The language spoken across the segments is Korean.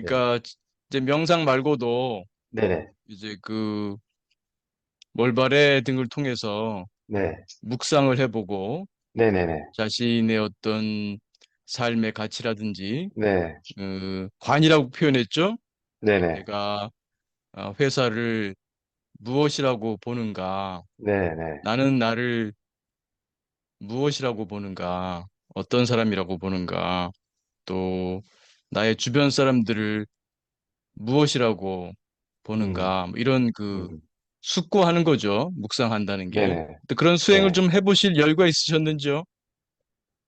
그러니까 이제 명상 말고도 네네, 이제 그 몰발의 등을 통해서 네, 묵상을 해보고 네네네, 자신의 어떤 삶의 가치라든지 네, 그 관이라고 표현했죠. 네네, 내가 어, 회사를 무엇이라고 보는가? 네네, 나는 나를 무엇이라고 보는가? 어떤 사람이라고 보는가? 또 나의 주변 사람들을 무엇이라고 음, 보는가? 뭐 이런 그 음, 숙고하는 거죠. 묵상한다는 게. 네네, 또 그런 수행을 네. 좀 해보실 여유가 있으셨는지요?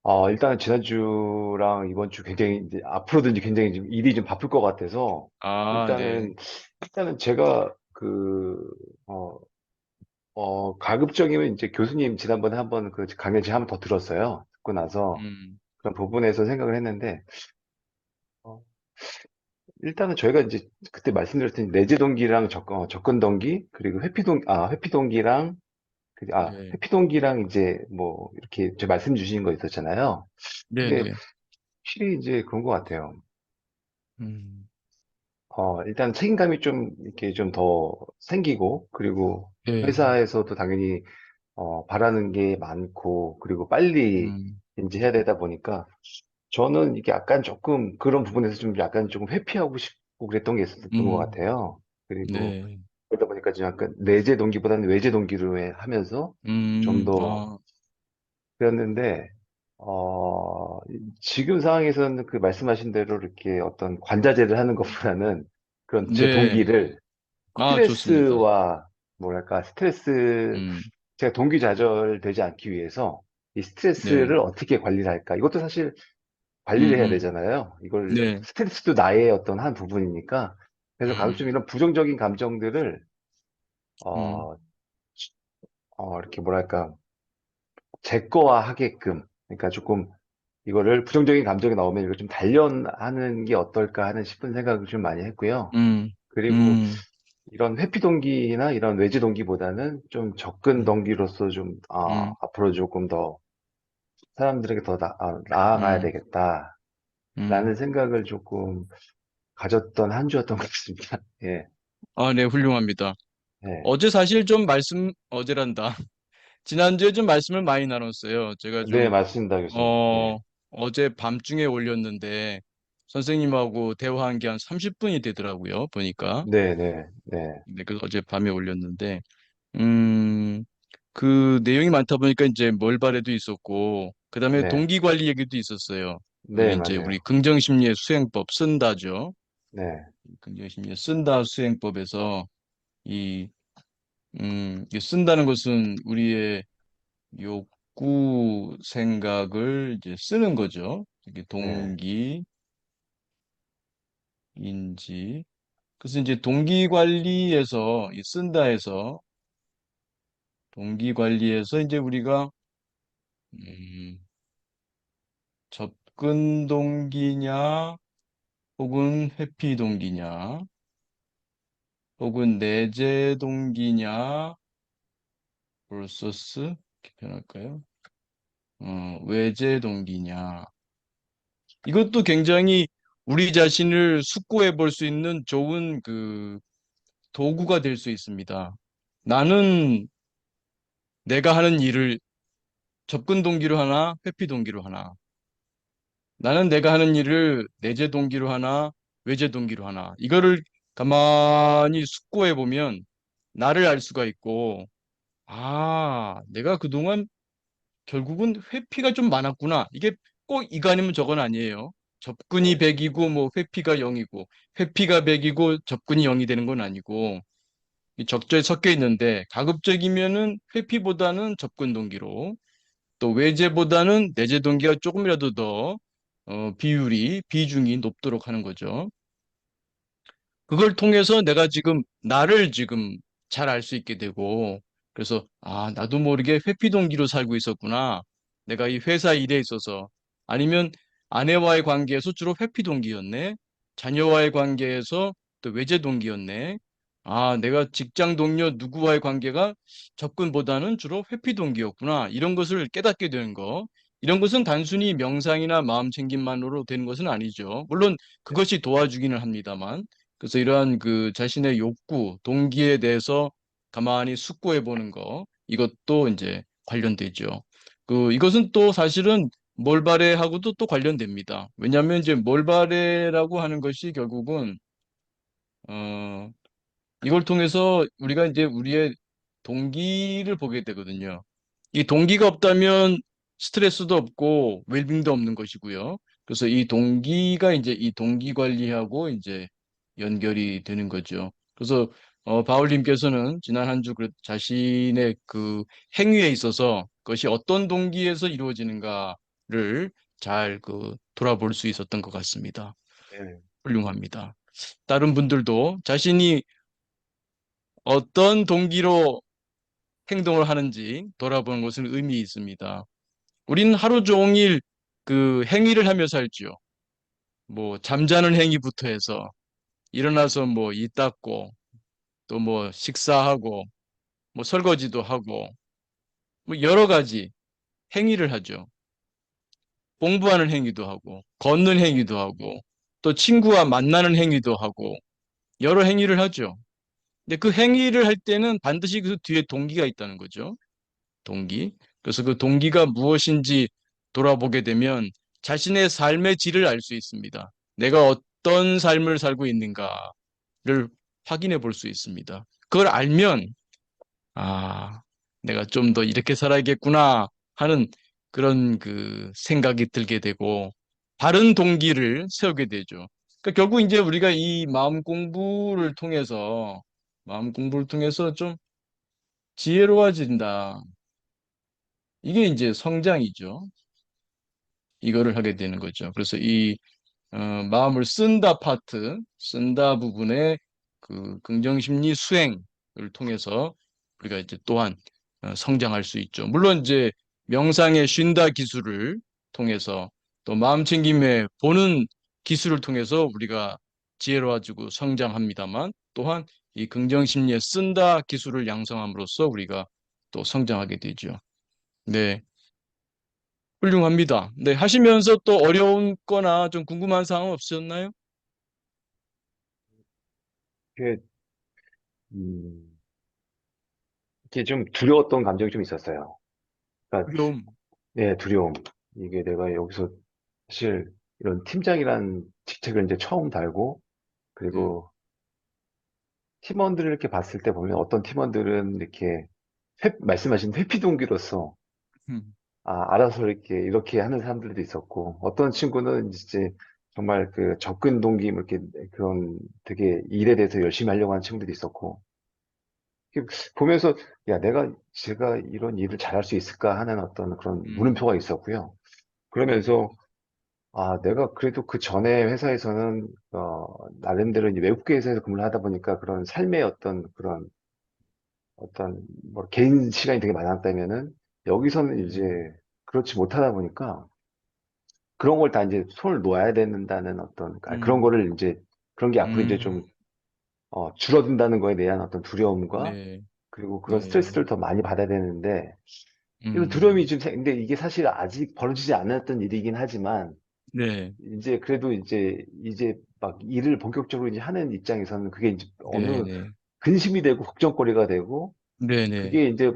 어, 일단은 지난주랑 이번 주 굉장히, 이제 앞으로도 이제 굉장히 좀 일이 좀 바쁠 것 같아서, 아, 네. 일단은, 일단은 제가 그, 어, 어, 가급적이면 이제 교수님 지난번에 한번 그 강연 제가 한번 더 들었어요. 듣고 나서 음, 그런 부분에서 생각을 했는데, 어, 일단은 저희가 이제 그때 말씀드렸던 내재 동기랑 접근, 어, 접근 동기, 그리고 회피 동, 아, 회피 동기랑, 그, 아, 네. 회피 동기랑 이제 뭐, 이렇게 저 말씀 주신 거 있었잖아요. 네, 근데 네. 확실히 이제 그런 것 같아요. 음, 어, 일단 책임감이 좀 이렇게 좀 더 생기고, 그리고 네. 회사에서도 당연히, 어, 바라는 게 많고, 그리고 빨리 음, 인지해야 되다 보니까, 저는 이게 약간 조금 그런 부분에서 좀 약간 조금 회피하고 싶고 그랬던 게 있었던 것 음, 같아요. 그리고 네. 그러다 보니까 좀 약간 내재 동기보다는 외재 동기로 해- 하면서 좀 음, 더 아, 그랬는데, 어, 지금 상황에서는 그 말씀하신 대로 이렇게 어떤 관자재를 하는 것보다는 그런 제 네. 동기를 아, 좋습니다. 스트레스와 뭐랄까 스트레스 음, 제가 동기 좌절되지 않기 위해서 이 네. 스트레스를 어떻게 관리를 할까? 이것도 사실 음, 관리를 해야 음, 되잖아요. 이걸 네. 스트레스도 나의 어떤 한 부분이니까. 그래서 음, 가급적 이런 부정적인 감정들을 음, 어, 어, 이렇게 뭐랄까 제 거화 하게끔 그러니까 조금 이거를 부정적인 감정이 나오면 이걸 좀 단련하는 게 어떨까 하는 싶은 생각을 좀 많이 했고요. 음, 그리고 음, 이런 회피 동기나 이런 외지 동기보다는 좀 접근 음, 동기로서 좀 아, 음, 앞으로 조금 더 사람들에게 더 나, 아, 나아가야 음, 되겠다라는 음. 생각을 조금 가졌던 한 주였던 것 같습니다. 예, 아, 네, 훌륭합니다. 예. 어제 사실 좀 말씀, 어제란다. 지난주에 좀 말씀을 많이 나눴어요. 제가 네, 좀, 맞습니다, 교수님. 어, 예, 어제 밤중에 올렸는데, 선생님하고 대화한 게 한 30분이 되더라고요, 보니까. 네, 네, 네, 네, 그래서 어제 밤에 올렸는데, 음, 그 내용이 많다 보니까 이제 몰발에도 있었고, 그 다음에 네, 동기 관리 얘기도 있었어요. 그게 네, 이제 우리 맞아요. 긍정 심리의 수행법 쓴다죠. 네, 긍정 심리의 쓴다 수행법에서 이, 음, 이 쓴다는 것은 우리의 욕구 생각을 이제 쓰는 거죠. 이게 네, 동기, 인지. 그래서 이제 동기 관리에서 이 쓴다에서 동기 관리에서 이제 우리가 음, 접근 동기냐, 혹은 회피 동기냐, 혹은 내재 동기냐, vs 이렇게 표현할까요? 어, 외재 동기냐. 이것도 굉장히 우리 자신을 숙고해 볼 수 있는 좋은 그 도구가 될 수 있습니다. 나는 내가 하는 일을 접근 동기로 하나, 회피 동기로 하나. 나는 내가 하는 일을 내재 동기로 하나, 외재 동기로 하나. 이거를 가만히 숙고해 보면 나를 알 수가 있고, 아, 내가 그동안 결국은 회피가 좀 많았구나. 이게 꼭 이거 아니면 저건 아니에요. 접근이 네, 100이고 뭐 회피가 0이고 회피가 100이고 접근이 0이 되는 건 아니고 이 적절히 섞여 있는데 가급적이면은 회피보다는 접근 동기로 또 외제보다는 내재 동기가 조금이라도 더 어, 비율이 비중이 높도록 하는 거죠. 그걸 통해서 내가 지금 나를 지금 잘 알 수 있게 되고 그래서 아 나도 모르게 회피 동기로 살고 있었구나. 내가 이 회사 일에 있어서 아니면 아내와의 관계에서 주로 회피 동기였네. 자녀와의 관계에서 또 외제 동기였네. 아 내가 직장 동료 누구와의 관계가 접근보다는 주로 회피 동기였구나. 이런 것을 깨닫게 되는 거. 이런 것은 단순히 명상이나 마음 챙김만으로 되는 것은 아니죠. 물론 네, 그것이 도와주기는 합니다만. 그래서 이러한 그 자신의 욕구, 동기에 대해서 가만히 숙고해 보는 거, 이것도 이제 관련되죠. 그, 이것은 또 사실은 몰바레하고도 또 관련됩니다. 왜냐하면 이제 몰바레라고 하는 것이 결국은, 어, 이걸 통해서 우리가 이제 우리의 동기를 보게 되거든요. 이 동기가 없다면 스트레스도 없고 웰빙도 없는 것이고요. 그래서 이 동기가 이제 이 동기 관리하고 이제 연결이 되는 거죠. 그래서 어, 바울님께서는 지난 한 주 자신의 그 행위에 있어서 그것이 어떤 동기에서 이루어지는가를 잘 그 돌아볼 수 있었던 것 같습니다. 네, 훌륭합니다. 다른 분들도 자신이 어떤 동기로 행동을 하는지 돌아보는 것은 의미 있습니다. 우리는 하루 종일 그 행위를 하며 살지요. 뭐 잠자는 행위부터 해서 일어나서 뭐 이 닦고 또 뭐 식사하고 뭐 설거지도 하고 뭐 여러 가지 행위를 하죠. 공부하는 행위도 하고 걷는 행위도 하고 또 친구와 만나는 행위도 하고 여러 행위를 하죠. 근데 그 행위를 할 때는 반드시 그 뒤에 동기가 있다는 거죠. 동기. 그래서 그 동기가 무엇인지 돌아보게 되면 자신의 삶의 질을 알 수 있습니다. 내가 어떤 삶을 살고 있는가를 확인해 볼 수 있습니다. 그걸 알면, 아, 내가 좀 더 이렇게 살아야겠구나 하는 그런 그 생각이 들게 되고, 바른 동기를 세우게 되죠. 그러니까 결국 이제 우리가 이 마음 공부를 통해서, 마음 공부를 통해서 좀 지혜로워진다. 이게 이제 성장이죠. 이거를 하게 되는 거죠. 그래서 이 어, 마음을 쓴다 파트, 쓴다 부분의 그 긍정심리 수행을 통해서 우리가 이제 또한 어, 성장할 수 있죠. 물론 이제 명상의 쉰다 기술을 통해서 또 마음 챙김에 보는 기술을 통해서 우리가 지혜로워지고 성장합니다만 또한 이 긍정심리에 쓴다 기술을 양성함으로써 우리가 또 성장하게 되죠. 네. 훌륭합니다. 네, 하시면서 또 어려운 거나 좀 궁금한 사항 없으셨나요? 이게, 음, 이게 좀 두려웠던 감정이 좀 있었어요. 그러니까, 어려움. 네, 두려움. 이게 내가 여기서 사실 이런 팀장이란 직책을 이제 처음 달고, 네. 그리고 팀원들을 이렇게 봤을 때 보면 어떤 팀원들은 이렇게 회- 말씀하신 회피 동기로서 음, 아, 알아서 이렇게 이렇게 하는 사람들도 있었고 어떤 친구는 이제 정말 그 접근 동기 뭐 이렇게 그런 되게 일에 대해서 열심히 하려고 하는 친구들도 있었고. 보면서 야 내가 제가 이런 일을 잘할 수 있을까 하는 어떤 그런 음, 물음표가 있었고요. 그러면서 아 내가 그래도 그 전에 회사에서는 어 나름대로 이제 외국계 회사에서 근무를 하다 보니까 그런 삶의 어떤 그런 어떤 뭐 개인 시간이 되게 많았다면은 여기서는 이제 네. 그렇지 못하다 보니까 그런 걸다 이제 손을 놓아야 된다는 어떤 아, 그런 음, 거를 이제 그런 게 앞으로 이제 음, 좀 어, 줄어든다는 거에 대한 어떤 두려움과 네, 그리고 그런 네, 스트레스를 더 많이 받아야 되는데 이런 두려움이 음, 좀 생- 근데 이게 사실 아직 벌어지지 않았던 일이긴 하지만 네, 이제 그래도 이제 이제 막 일을 본격적으로 이제 하는 입장에서는 그게 이제 네, 어느 네, 근심이 되고 걱정거리가 되고 네, 네, 그게 이제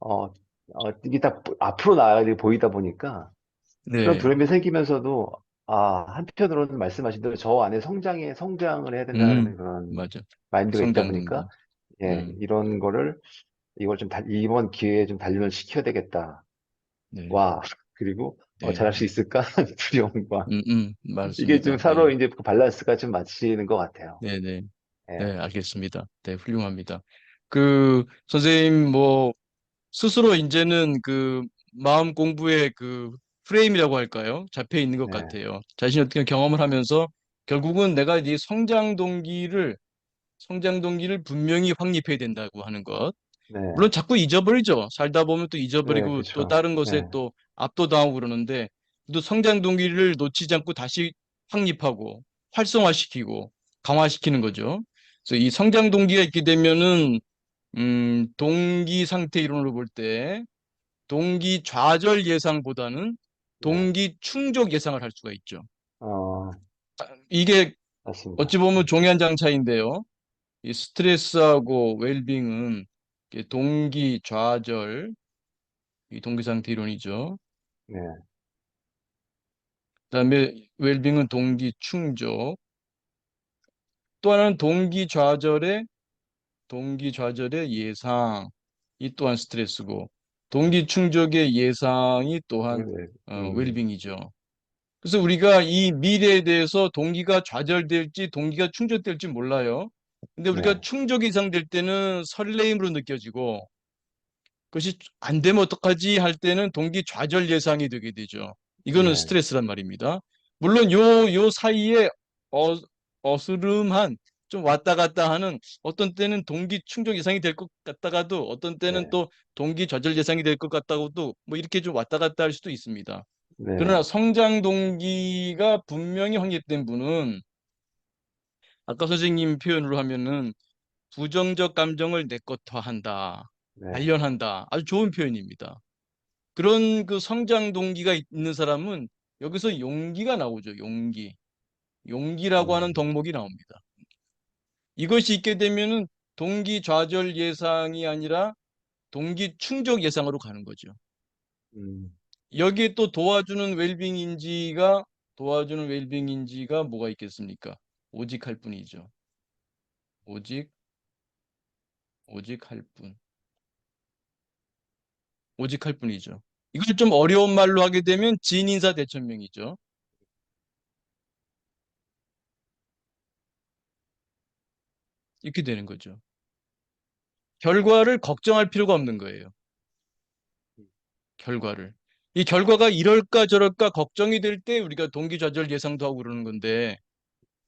어, 어, 이게 딱 앞으로 나아가 보이다 보니까 그런 네, 두려움이 생기면서도 아, 한편으로는 말씀하신 대로 저 안에 성장에 성장을 해야 된다는 음, 그런 맞아. 마인드가 있다 보니까. 예, 음, 이런 거를 이걸 좀 달- 이번 기회에 좀 단련을 시켜야 되겠다. 네, 와, 그리고 어, 네, 잘할 수 있을까? 하는 두려움과 음, 음, 이게 좀 맞습니다. 서로 네, 이제 그 밸런스가 좀 맞추는 것 같아요. 네, 네, 네, 예, 알겠습니다. 네, 훌륭합니다. 그 선생님 뭐 스스로 이제는 그 마음 공부의 그 프레임이라고 할까요? 잡혀 있는 것 네, 같아요. 자신이 어떻게 경험을 하면서 결국은 내가 이 성장 동기를 성장 동기를 분명히 확립해야 된다고 하는 것. 네, 물론 자꾸 잊어버리죠. 살다 보면 또 네, 잊어버리고 또 그렇죠. 다른 것에 네, 또 압도당하고 그러는데 또 성장 동기를 놓치지 않고 다시 확립하고 활성화시키고 강화시키는 거죠. 그래서 이 성장 동기가 있게 되면은 음, 동기 상태 이론으로 볼 때 동기 좌절 예상보다는 네. 동기 충족 예상을 할 수가 있죠. 어, 이게 맞습니다. 어찌 보면 종이 한 장 차이인데요. 이 스트레스하고 웰빙은 동기 좌절, 이 동기 상태 이론이죠. 네, 그다음에 웰빙은 동기 충족. 또 하나는 동기 좌절의 동기 좌절의 예상. 이 또한 스트레스고 동기 충족의 예상이 또한 네, 어, 음, 웰빙이죠. 그래서 우리가 이 미래에 대해서 동기가 좌절될지 동기가 충족될지 몰라요. 근데 우리가 네, 충족 이상 될 때는 설레임으로 느껴지고 그것이 안 되면 어떡하지 할 때는 동기 좌절 예상이 되게 되죠. 이거는 네, 스트레스란 말입니다. 물론 요, 요 사이에 어, 어스름한 좀 왔다 갔다 하는 어떤 때는 동기 충족 예상이 될 것 같다가도 어떤 때는 네, 또 동기 좌절 예상이 될 것 같다고도 뭐 이렇게 좀 왔다 갔다 할 수도 있습니다. 그러나 네, 성장 동기가 분명히 확립된 분은 아까 선생님 표현으로 하면은 부정적 감정을 내것화한다, 네, 단련한다. 아주 좋은 표현입니다. 그런 그 성장 동기가 있는 사람은 여기서 용기가 나오죠. 용기. 용기라고 하는 음, 덕목이 나옵니다. 이것이 있게 되면은 동기 좌절 예상이 아니라 동기 충족 예상으로 가는 거죠. 음, 여기에 또 도와주는 웰빙 인지가 도와주는 웰빙 인지가 뭐가 있겠습니까? 오직 할 뿐이죠. 오직 오직 할 뿐. 오직 할 뿐이죠. 이걸 좀 어려운 말로 하게 되면 진인사 대천명이죠. 이렇게 되는 거죠. 결과를 걱정할 필요가 없는 거예요. 결과를. 이 결과가 이럴까 저럴까 걱정이 될 때 우리가 동기좌절 예상도 하고 그러는 건데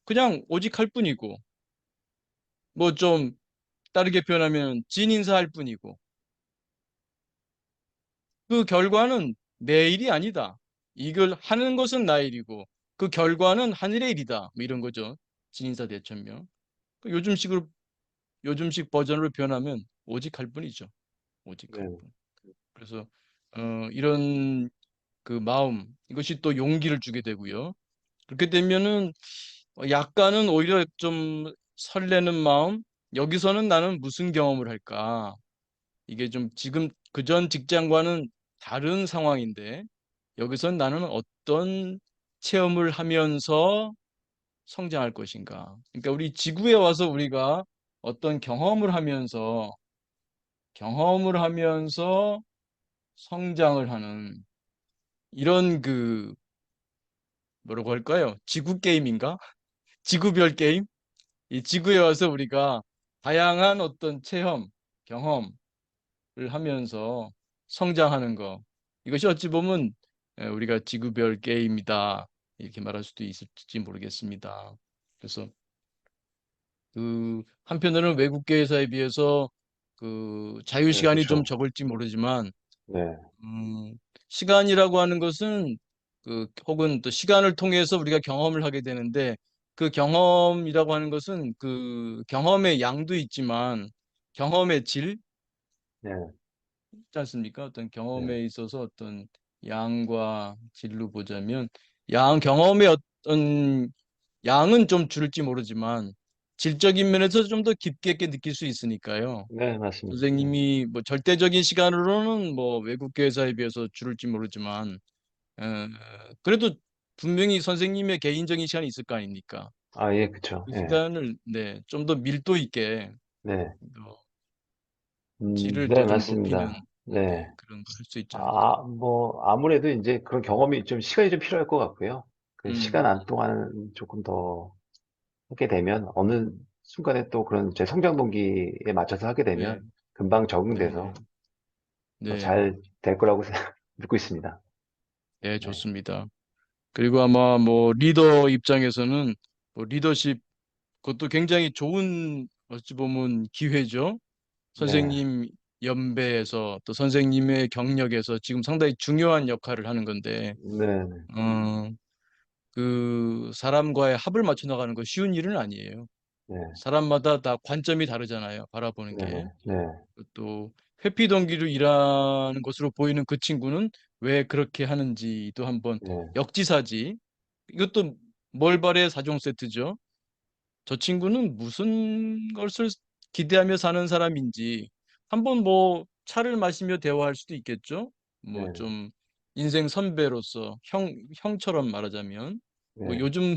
그냥 오직 할 뿐이고 뭐 좀 다르게 표현하면 진인사할 뿐이고 그 결과는 내 일이 아니다. 이걸 하는 것은 나의 일이고 그 결과는 하늘의 일이다. 뭐 이런 거죠. 진인사 대천명. 그 요즘식으로 요즘식 버전으로 표현하면 오직 할 뿐이죠. 오직 할 네, 뿐. 그래서 어, 이런 그 마음 이것이 또 용기를 주게 되고요. 그렇게 되면은 어, 약간은 오히려 좀 설레는 마음. 여기서는 나는 무슨 경험을 할까? 이게 좀 지금 그 전 직장과는 다른 상황인데 여기선 나는 어떤 체험을 하면서 성장할 것인가? 그러니까 우리 지구에 와서 우리가 어떤 경험을 하면서 경험을 하면서 성장을 하는 이런 그 뭐라고 할까요? 지구 게임인가? 지구별 게임? 이 지구에 와서 우리가 다양한 어떤 체험, 경험을 하면서 성장하는 거. 이것이 어찌 보면 에, 우리가 지구별 게임이다. 이렇게 말할 수도 있을지 모르겠습니다. 그래서 그 한편으로는 외국계 회사에 비해서 그 자유 네, 시간이 좀 그렇죠. 적을지 모르지만 네, 음, 시간이라고 하는 것은 그 혹은 또 시간을 통해서 우리가 경험을 하게 되는데 그 경험이라고 하는 것은 그 경험의 양도 있지만 경험의 질 네, 있지 않습니까? 어떤 네, 경험에 있어서 어떤 양과 질로 보자면 양 경험의 어떤 양은 좀 줄을지 모르지만 질적인 면에서 좀 더 깊게 있게 느낄 수 있으니까요. 네, 맞습니다. 네. 선생님이 뭐 절대적인 시간으로는 뭐 외국 회사에 비해서 줄을지 모르지만 어, 그래도 분명히 선생님의 개인적인 시간이 있을 거 아닙니까? 아, 예, 그쵸. 그 예, 시간을 네, 좀 더 밀도 있게 네, 또 음, 질을 네, 더좀 높이는 맞습니다. 네, 네. 그런 거할수 있지 않을까. 아, 뭐, 아무래도 이제 그런 경험이 좀 시간이 좀 필요할 것 같고요. 그 음, 시간 안 동안 조금 더 하게 되면 어느 순간에 또 그런 제 성장 동기에 맞춰서 하게 네, 되면 금방 네, 네, 적응돼서 더 네, 잘 될 거라고 생각- 믿고 있습니다. 네, 네, 좋습니다. 그리고 아마 뭐 리더 입장에서는 뭐 리더십 그것도 굉장히 좋은 어찌 보면 기회죠. 네, 선생님 연배에서 또 선생님의 경력에서 지금 상당히 중요한 역할을 하는 건데, 네, 네. 어, 그 사람과의 합을 맞춰 나가는 거 쉬운 일은 아니에요. 네, 사람마다 다 관점이 다르잖아요. 바라보는 네, 게. 네, 또 회피 동기로 일하는 것으로 보이는 그 친구는 왜 그렇게 하는지도 한번 네, 역지사지. 이것도 몰발의 사종 세트죠. 저 친구는 무슨 것을 기대하며 사는 사람인지 한번 뭐 차를 마시며 대화할 수도 있겠죠. 뭐 네, 좀 인생 선배로서 형 형처럼 말하자면 뭐 네, 요즘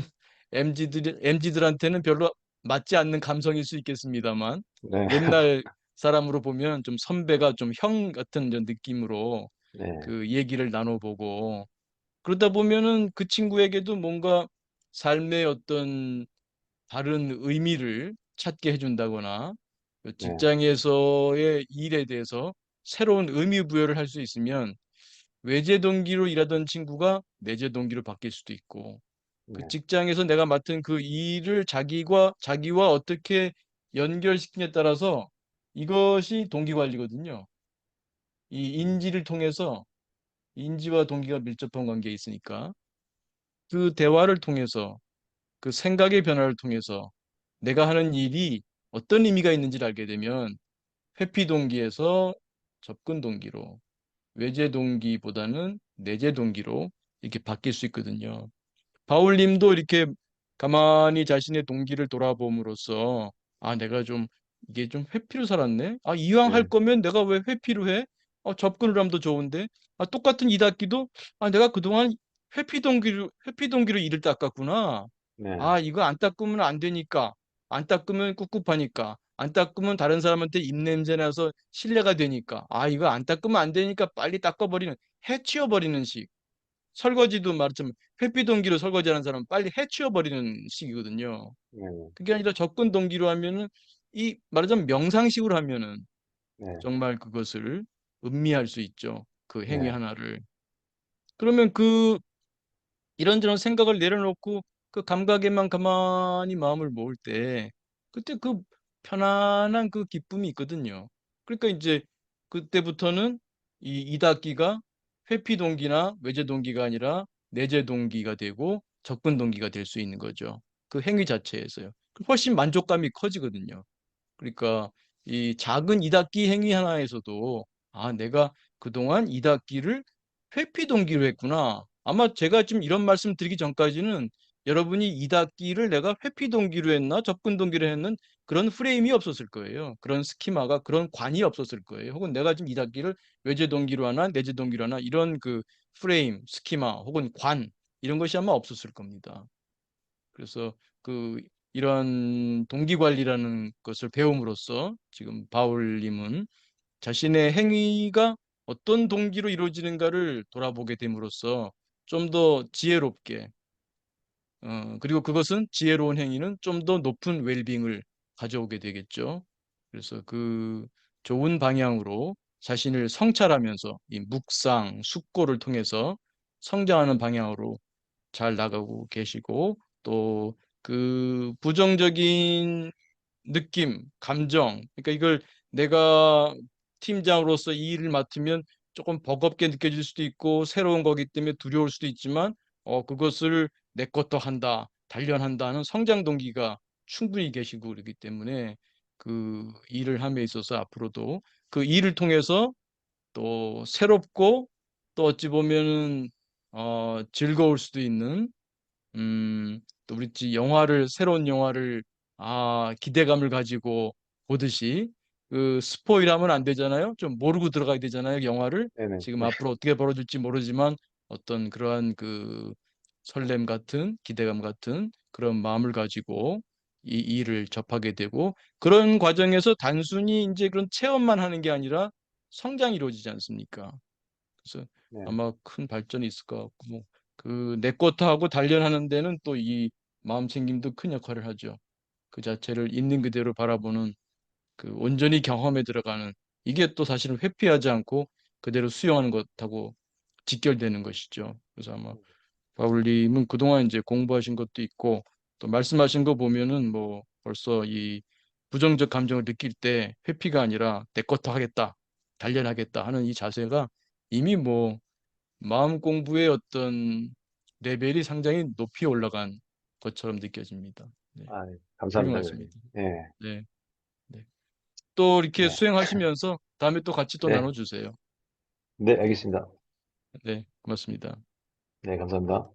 MZ들 MZ들한테는 별로 맞지 않는 감성일 수 있겠습니다만 네, 옛날 사람으로 보면 좀 선배가 좀 형 같은 이런 느낌으로 네, 그 얘기를 나눠보고 그러다 보면은 그 친구에게도 뭔가 삶의 어떤 다른 의미를 찾게 해준다거나 직장에서의 일에 대해서 새로운 의미 부여를 할 수 있으면 외제 동기로 일하던 친구가 내재 동기로 바뀔 수도 있고 그 네, 직장에서 내가 맡은 그 일을 자기와 자기와 어떻게 연결시키냐에 따라서 이것이 동기 관리거든요. 이 인지를 통해서 인지와 동기가 밀접한 관계에 있으니까 그 대화를 통해서 그 생각의 변화를 통해서 내가 하는 일이 어떤 의미가 있는지를 알게 되면 회피 동기에서 접근 동기로 외제 동기보다는 내재 동기로 이렇게 바뀔 수 있거든요. 바울님도 이렇게 가만히 자신의 동기를 돌아봄으로써 아 내가 좀 이게 좀 회피로 살았네. 아 이왕 할 네, 거면 내가 왜 회피로 해? 어, 접근을 하면 더 좋은데. 아 똑같은 이 닦기도 아 내가 그동안 회피 동기로 회피 동기로 이를 닦았구나. 네, 아 이거 안 닦으면 안 되니까 안 닦으면 꿉꿉하니까 안 닦으면 다른 사람한테 입냄새 나서 신뢰가 되니까 아 이거 안 닦으면 안 되니까 빨리 닦아버리는 해치워버리는 식. 설거지도 말하자면 회피 동기로 설거지하는 사람은 빨리 해치워버리는 식이거든요. 네, 그게 아니라 접근 동기로 하면은 이 말하자면 명상식으로 하면은 네, 정말 그것을 음미할 수 있죠. 그 행위 네, 하나를. 그러면 그 이런저런 생각을 내려놓고 그 감각에만 가만히 마음을 모을 때 그때 그 편안한 그 기쁨이 있거든요. 그러니까 이제 그때부터는 이 이닫기가 회피 동기나 외제 동기가 아니라 내재 동기가 되고 접근 동기가 될 수 있는 거죠. 그 행위 자체에서요. 훨씬 만족감이 커지거든요. 그러니까 이 작은 이닫기 행위 하나에서도 아, 내가 그동안 이닫기를 회피 동기로 했구나. 아마 제가 지금 이런 말씀 드리기 전까지는 여러분이 이 닫기를 내가 회피 동기로 했나 접근 동기로 했는 그런 프레임이 없었을 거예요. 그런 스키마가 그런 관이 없었을 거예요. 혹은 내가 지금 이 닫기를 외제 동기로 하나 내재 동기로 하나 이런 그 프레임, 스키마 혹은 관 이런 것이 아마 없었을 겁니다. 그래서 그 이런 동기 관리라는 것을 배움으로써 지금 바울님은 자신의 행위가 어떤 동기로 이루어지는가를 돌아보게 됨으로써 좀 더 지혜롭게 어, 그리고 그것은 지혜로운 행위는 좀 더 높은 웰빙을 가져오게 되겠죠. 그래서 그 좋은 방향으로 자신을 성찰하면서 이 묵상, 숙고를 통해서 성장하는 방향으로 잘 나가고 계시고 또 그 부정적인 느낌, 감정, 그러니까 이걸 내가 팀장으로서 이 일을 맡으면 조금 버겁게 느껴질 수도 있고 새로운 거기 때문에 두려울 수도 있지만 어 그것을 내 것도 한다, 단련한다는 성장 동기가 충분히 계시고 그렇기 때문에 그 일을 함에 있어서 앞으로도 그 일을 통해서 또 새롭고 또 어찌 보면은 어 즐거울 수도 있는 음, 또 우리 지 영화를 새로운 영화를 아 기대감을 가지고 보듯이 그 스포일하면 안 되잖아요. 좀 모르고 들어가야 되잖아요. 영화를 네, 네, 지금 네, 앞으로 어떻게 벌어질지 모르지만 어떤 그러한 그 설렘 같은 기대감 같은 그런 마음을 가지고 이 일을 접하게 되고 그런 과정에서 단순히 이제 그런 체험만 하는 게 아니라 성장이 이루어지지 않습니까? 그래서 네, 아마 큰 발전이 있을 것 같고 뭐 그내 것도 하고 단련하는 데는 또 이 마음 챙김도 큰 역할을 하죠. 그 자체를 있는 그대로 바라보는 그 온전히 경험에 들어가는 이게 또 사실은 회피하지 않고 그대로 수용하는 것하고 직결되는 것이죠. 그래서 아마 음. 바울님은 그동안 이제 공부하신 것도 있고 또 말씀하신 거 보면은 뭐 벌써 이 부정적 감정을 느낄 때 회피가 아니라 내 것도 하겠다, 단련하겠다 하는 이 자세가 이미 뭐 마음 공부의 어떤 레벨이 상당히 높이 올라간 것처럼 느껴집니다. 네. 아, 예. 감사합니다. 네. 네. 네. 또 이렇게 네. 수행하시면서 다음에 또 같이 또 네. 나눠주세요. 네, 알겠습니다. 네, 고맙습니다. 네, 감사합니다.